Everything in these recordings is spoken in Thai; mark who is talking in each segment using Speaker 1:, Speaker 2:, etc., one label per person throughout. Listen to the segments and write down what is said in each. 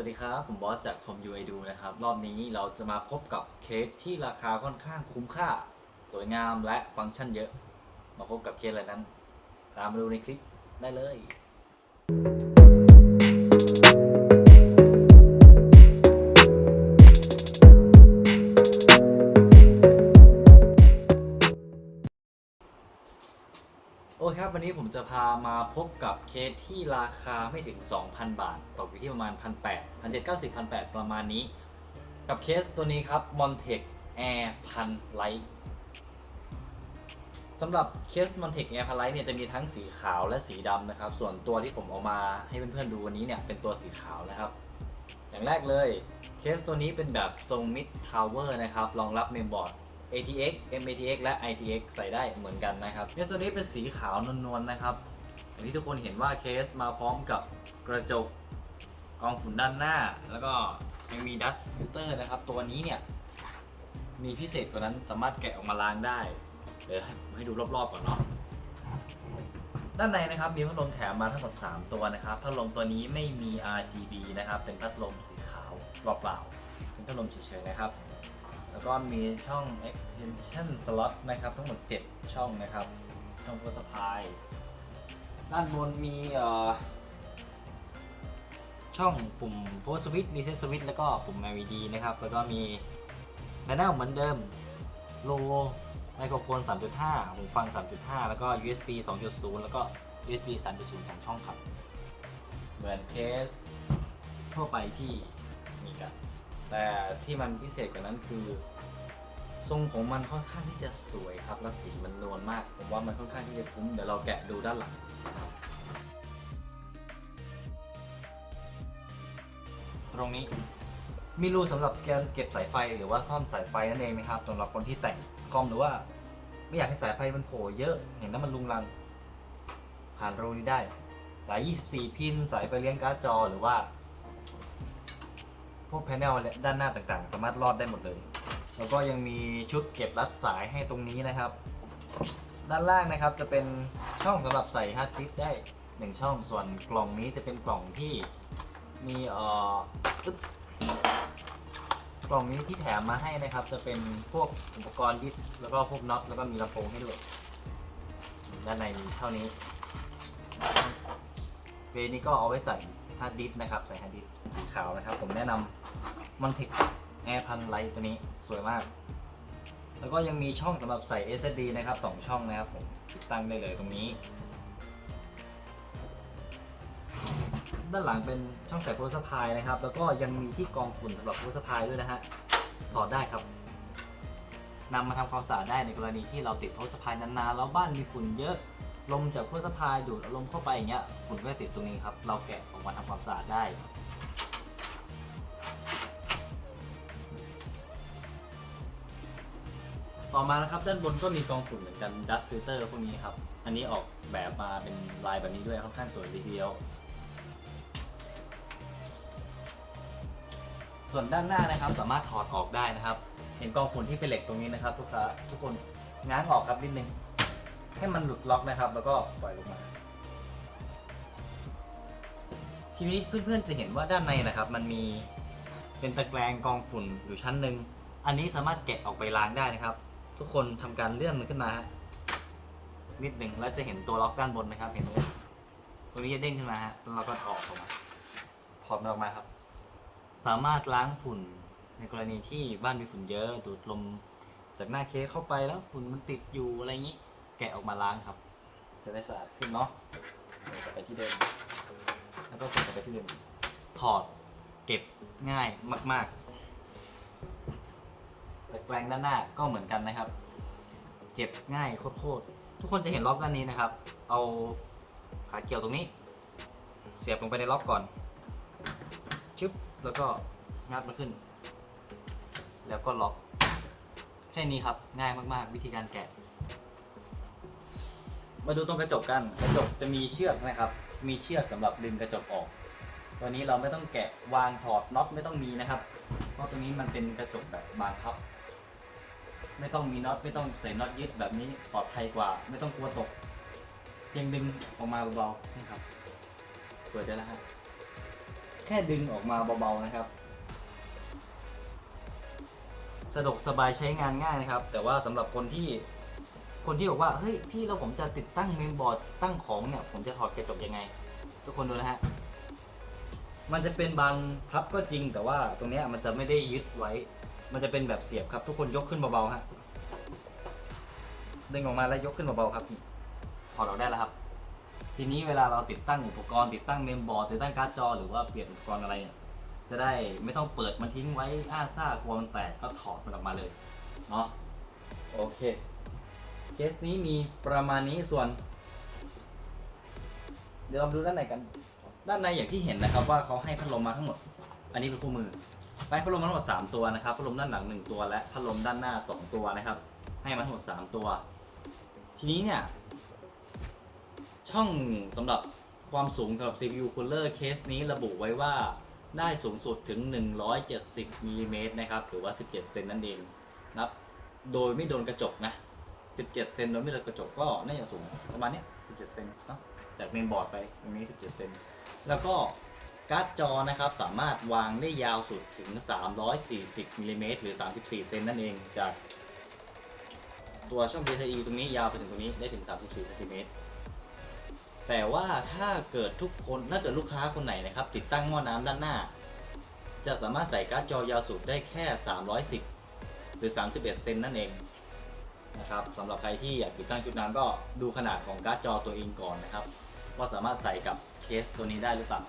Speaker 1: วัสดีครับ ผมบอสจากคอมยูไอดูนะครับ รอบนี้เราจะมาพบกับเคสที่ราคาค่อนข้างคุ้มค่า สวยงามและฟังก์ชันเยอะ มาพบกับเคสอะไรนั้น ตามมาดูในคลิปได้เลย วันนี้ผมจะพามาพบกับเคสที่ราคาไม่ถึง 2,000 บาท ตกอยู่ที่ประมาณ 1,800 1,790 1,800 ประมาณนี้ กับเคสตัวนี้ครับ Montec Air 1,000 Lite สำหรับเคส Montec Air 1,000 Lite เนี่ยจะมีทั้งสีขาวและสีดำนะครับ ส่วนตัวที่ผมเอามาให้เพื่อนๆดูวันนี้เนี่ยเป็นตัวสีขาวนะครับ อย่างแรกเลยเคสตัวนี้เป็นแบบทรง Mid Tower นะครับ รองรับเมมบอร์ด ATX MATX และ ITX ใส่ได้เหมือนกันนะครับเคสตัวนี้เป็นสีขาวนวลๆนะครับอย่างที่ทุกคนเห็นว่าเคสมาพร้อมกับกระจกกองฝุ่นด้านหน้า แล้วก็ยังมี dust filter นะครับ ตัวนี้เนี่ย มีพิเศษกว่านั้นสามารถแกะออกมาล้างได้ เดี๋ยวให้ดูรอบๆก่อนเนาะด้านในนะครับมีพัดลมแถมมาทั้งหมด 3 ตัวนะครับพัดลมตัวนี้ไม่มี RGB นะครับ เป็นพัดลมสีขาวเปล่าๆเป็นพัดลมเฉยๆนะครับ แล้วก็มีช่อง extension slot นะครับ ทั้งหมด 7 ช่องนะครับ ช่อง power supply ด้านบนมีช่องปุ่ม power switch reset switch แล้วก็ปุ่ม LED นะครับ แล้วก็มี panel เหมือนเดิมโลไมโครโฟน 3.5 หูฟัง 3.5 แล้วก็ USB 2.0 แล้วก็ USB 3.0สองช่องครับ เหมือนเคสทั่วไปที่มีกัน แต่ที่มันพิเศษกว่านั้นคือ ทรงของมันค่อนข้างที่จะสวยครับและสีมันนวลมาก ผมว่ามันค่อนข้างที่จะคุ้มเดี๋ยวเราแกะดูด้านหลังตรงนี้มีรูสำหรับการเก็บสายไฟหรือว่าซ่อมสายไฟนั่นเองนะครับสำหรับคนที่แต่งคอมหรือว่า ไม่อยากให้สายไฟมันโผล่เยอะเห็นแล้วมันลุงลังผ่านรูนี้ได้ สาย 24 พิน สายไฟเลี้ยงการ์ดจอหรือว่า พวกแผงด้านหน้าต่างๆ สามารถรอดได้หมดเลย แล้วก็ยังมีชุดเก็บรัดสายให้ตรงนี้นะครับ ด้านล่างนะครับจะเป็นช่องสำหรับใส่ฮาร์ดดิสก์ได้หนึ่งช่องส่วนกล่องนี้จะเป็นกล่องที่มีเอ่อกล่องนี้ที่แถมมาให้นะครับ จะเป็นพวกอุปกรณ์ยึดแล้วก็พวกน็อตแล้วก็มีลำโพงให้ด้วยด้านในเท่านี้เวนี้ก็เอาไว้ใส่ ฮาร์ดดิสก์นะครับใส่ฮาร์ดดิสก์สีขาวนะครับ ผมแนะนำมันเทคแอร์พันไลท์ตัวนี้สวยมาก แล้วก็ยังมีช่องสำหรับใส่ SSD นะครับ 2 ช่องนะครับผมติดตั้งได้เลยตรงนี้ ด้านหลังเป็นช่องใส่โพสพายนะครับ แล้วก็ยังมีที่กองฝุ่นสำหรับโพสพายด้วยนะฮะถอดได้ครับนำมาทำความสะอาดได้ในกรณีที่เราติดโพสพายนานๆแล้วบ้านมีฝุ่นเยอะ ลมจากโพสพายดูดลมเข้าไปอย่างเงี้ยฝุ่นก็จะติดตรงนี้ครับ เราแกะออกมาทำความสะอาดได้ ต่อมานะครับด้านบนก็มีกองฝุ่นเหมือนกันดัตฟิลเตอร์พวกนี้ครับ อันนี้ออกแบบมาเป็นลายแบบนี้ด้วยค่อนข้างสวยทีเดียว ส่วนด้านหน้านะครับสามารถถอดออกได้นะครับ เห็นกองฝุ่นที่เป็นเหล็กตรงนี้นะครับ ทุกท่าทุกคนง้างออกครับนิดนึง ให้มันหลุดล็อกนะครับ แล้วก็ปล่อยลงมา ทีนี้เพื่อนๆจะเห็นว่าด้านในนะครับ มันมีเป็นตะแกรงกองฝุ่นอยู่ชั้นหนึ่งอันนี้สามารถแกะออกไปล้างได้นะครับ ทุกคนทำการเลื่อนมันขึ้นมา นิดหนึ่งแล้วจะเห็นตัวล็อกด้านบนนะครับ เห็นไหมตรงนี้จะเด้งขึ้นมาฮะแล้วเราก็ออกออกมาถอดมันออกมาครับ สามารถล้างฝุ่นในกรณีที่บ้านมีฝุ่นเยอะดูดลมจากหน้าเคสเข้าไปแล้วฝุ่นมันติดอยู่อะไรอย่างนี้ แกะออกมาล้างครับ จะได้สะอาดขึ้นเนาะกลับไปที่เดิม แล้วก็กลับไปที่เดิม ถอดเก็บง่ายมาก ๆ แต่แปลงด้านหน้าก็เหมือนกันนะครับ เก็บง่ายโคตรๆ ทุกคนจะเห็นล็อกด้านนี้นะครับ เอาขาเกี่ยวตรงนี้ เสียบลงไปในล็อกก่อน ชึบ แล้วก็งัดมันขึ้น แล้วก็ล็อก แค่นี้ครับ ง่ายมาก ๆ วิธีการแกะ มาดูตรงกระจกกันกระจกจะมีเชือกนะครับ มีเชือกสำหรับดึงกระจกออก ตัวนี้เราไม่ต้องแกะวางถอดน็อตไม่ต้องมีนะครับ เพราะตรงนี้มันเป็นกระจกแบบบานพับ ไม่ต้องมีน็อตไม่ต้องใส่น็อตยึดแบบนี้ปลอดภัยกว่า ไม่ต้องกลัวตก เพียงดึงออกมาเบาๆนี่ครับเปิดได้แล้วฮะแค่ดึงออกมาเบาๆนะครับสะดวกสบายใช้งานง่ายนะครับ แต่ว่าสำหรับคนที่ คนที่บอกว่าเฮ้ยพี่เราผมจะติดตั้งเมนบอร์ดตั้งของเนี่ยผมจะถอดกระจกยังไง ทุกคนดูนะฮะมันจะเป็นบานพับก็จริงแต่ว่าตรงนี้มันจะไม่ได้ยึดไว้ มันจะเป็นแบบเสียบครับ ทุกคนยกขึ้นเบาๆฮะดึงออกมาแล้วยกขึ้นเบาๆครับถอดออกได้แล้วครับ ทีนี้เวลาเราติดตั้งอุปกรณ์ติดตั้งเมมบอร์ดติดตั้งการ์ดจอหรือว่าเปลี่ยนอุปกรณ์อะไรเนี่ยจะได้ไม่ต้องเปิดมันทิ้งไว้อ้าซ่ากลัวมันแตกก็ถอดมันออกมาเลยเนาะโอเค เคสนี้มีประมาณนี้ส่วน เดี๋ยวเราดูด้านในกัน ด้านในอย่างที่เห็นนะครับว่าเขาให้พัดลมมาทั้งหมด อันนี้เป็นคู่มือได้พัดลมมาทั้งหมด 3 ตัวนะครับพัดลมด้านหลัง 1 ตัวและพัดลมด้านหน้า 2 ตัวนะครับ ให้มาทั้งหมด 3 ตัว ทีนี้เนี่ย ช่องสำหรับความสูงสำหรับ CPU cooler เคสนี้ระบุไว้ว่าได้สูงสุดถึง 170มิลลิเมตรนะครับ หรือว่า 17 เซนนั่นเองนับ โดยไม่โดนกระจกนะ 17 เซนโดยไม่โดนกระจกก็น่าจะสูงประมาณนี้ 17 เซนเนาะจากเมนบอร์ดไปตรงนี้ 17 เซนแล้วก็การ์ดจอนะครับสามารถวางได้ยาวสุดถึง 340มิลลิเมตรหรือ 34 เซนนั่นเองจาก ตัวช่อง PCIe ตรงนี้ยาวไปถึงตรงนี้ได้ถึง 34เซนติเมตรแต่ว่าถ้าเกิดทุกคนถ้าเกิดลูกค้าคนไหนนะครับ ติดตั้งหม้อน้ำด้านหน้า จะสามารถใส่การ์ดจอยาวสุดได้แค่ 310 หรือ 31 เซนนั่นเอง นะครับสำหรับใครที่อยากติดตั้งชุดน้ำก็ดูขนาดของการ์ดจอตัวเองก่อนนะครับ ว่าสามารถใส่กับเคสตัวนี้ได้หรือเปล่า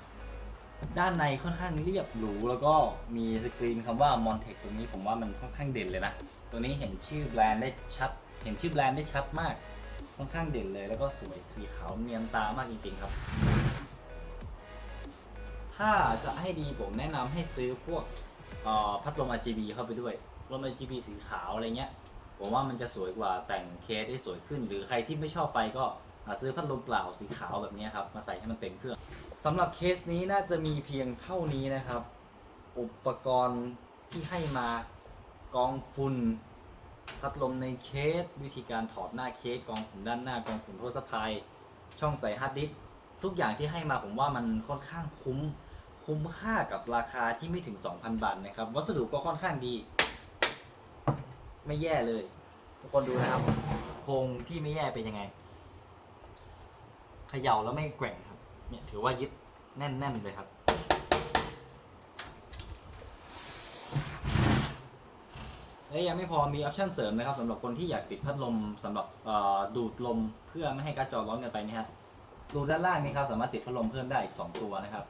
Speaker 1: ด้านในค่อนข้างเรียบหรูแล้วก็มีสกรีนคำว่า Montec ตรงนี้ผมว่ามันค่อนข้างเด่นเลยนะ ตัวนี้เห็นชื่อแบรนด์ได้ชัด เห็นชื่อแบรนด์ได้ชัดมาก ค่อนข้างเด่นเลย แล้วก็สวยสีขาวเนียนตามากจริงๆครับ ถ้าจะให้ดีผมแนะนำให้ซื้อพวกออพัดลม RGB เข้าไปด้วยลม RGB สีขาวอะไรเงี้ย ผมว่ามันจะสวยกว่าแต่งเคสได้สวยขึ้น หรือใครที่ไม่ชอบไฟก็ซื้อพัดลมเปล่าสีขาวแบบนี้ครับ มาใส่ให้มันเต็มเครื่องสำหรับเคสนี้น่าจะมีเพียงเท่านี้นะครับ อุปกรณ์ที่ให้มากองฝุ่นพัดลมในเคส วิธีการถอดหน้าเคสกองฝุ่นด้านหน้ากองฝุ่นโทรสะพายช่องใส่ฮาร์ดดิสทุกอย่างที่ให้มาผมว่ามันค่อนข้างคุ้มคุ้มค่ากับราคาที่ไม่ถึง 2,000 บาทนะครับ วัสดุก็ค่อนข้างดี ไม่แย่เลย ทุกคนดูนะครับโครงที่ไม่แย่เป็นยังไงเขย่าแล้วไม่แกว่งครับ เนี่ยถือว่ายึดแน่นๆเลยครับ และยังไม่พอมีออปชั่นเสริมนะครับสำหรับคนที่อยากติดพัดลมสำหรับดูดลมเพื่อไม่ให้การ์ดจอร้อนเกินไปนี่ฮะรูด้านล่างนี้ครับสามารถติดพัดลมเพิ่มได้อีก 2 ตัวนะครับ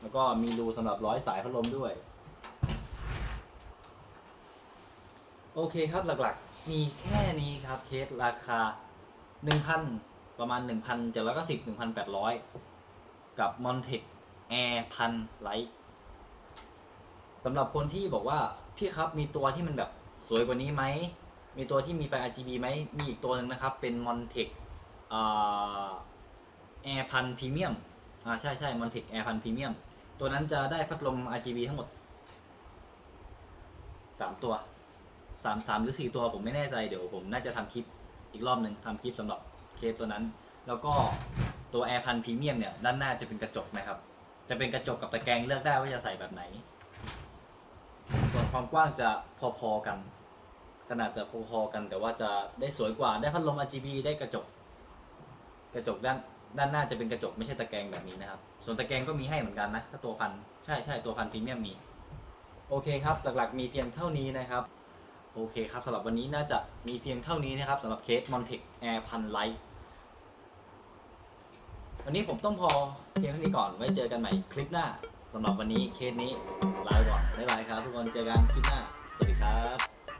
Speaker 1: แล้วก็มีรูสำหรับร้อยสายพัดลมด้วย โอเคครับหลักๆ มีแค่นี้ครับเคสราคา 1,000 ประมาณ 1,790 1,800 กับ Montec Air 1000 Lite สำหรับคนที่บอกว่าพี่ครับมีตัวที่มันแบบสวยกว่านี้ไหม มีตัวที่มีไฟ RGB ไหม มีอีกตัวหนึ่งนะครับ เป็น Montec อ่า Air 1000 Premium อ่าใช่ใช่ Montec Air 1000 Premium ตัวนั้นจะได้พัดลม RGB ทั้งหมด 3 ตัว สามสามหรือสี่ตัวผมไม่แน่ใจเดี๋ยวผมน่าจะทำคลิปอีกรอบหนึ่งทำคลิปสำหรับเคสตัวนั้น แล้วก็ตัว Air พันพรีเมียมเนี่ยด้านหน้าจะเป็นกระจกนะครับ จะเป็นกระจกกับตะแกรงเลือกได้ว่าจะใส่แบบไหน ส่วนความกว้างจะพอๆกัน ขนาดจะพอๆกันแต่ว่าจะได้สวยกว่าได้พัดลม RGB ได้กระจก กระจกด้านด้านหน้าจะเป็นกระจกไม่ใช่ตะแกรงแบบนี้นะครับ ส่วนตะแกรงก็มีให้เหมือนกันนะถ้าตัวพันใช่ใช่ตัวพันพรีเมียมมี โอเคครับ หลักๆมีเพียงเท่านี้นะครับ โอเคครับสำหรับวันนี้น่าจะมีเพียงเท่านี้นะครับสำหรับเคส Montec Air พันไลท์วันนี้ผมต้องพอเพียงเท่านี้ก่อน ไว้เจอกันใหม่คลิปหน้าสำหรับวันนี้เคสนี้ลาไปก่อนบ๊ายบายครับทุกคนเจอกันคลิปหน้า สวัสดีครับ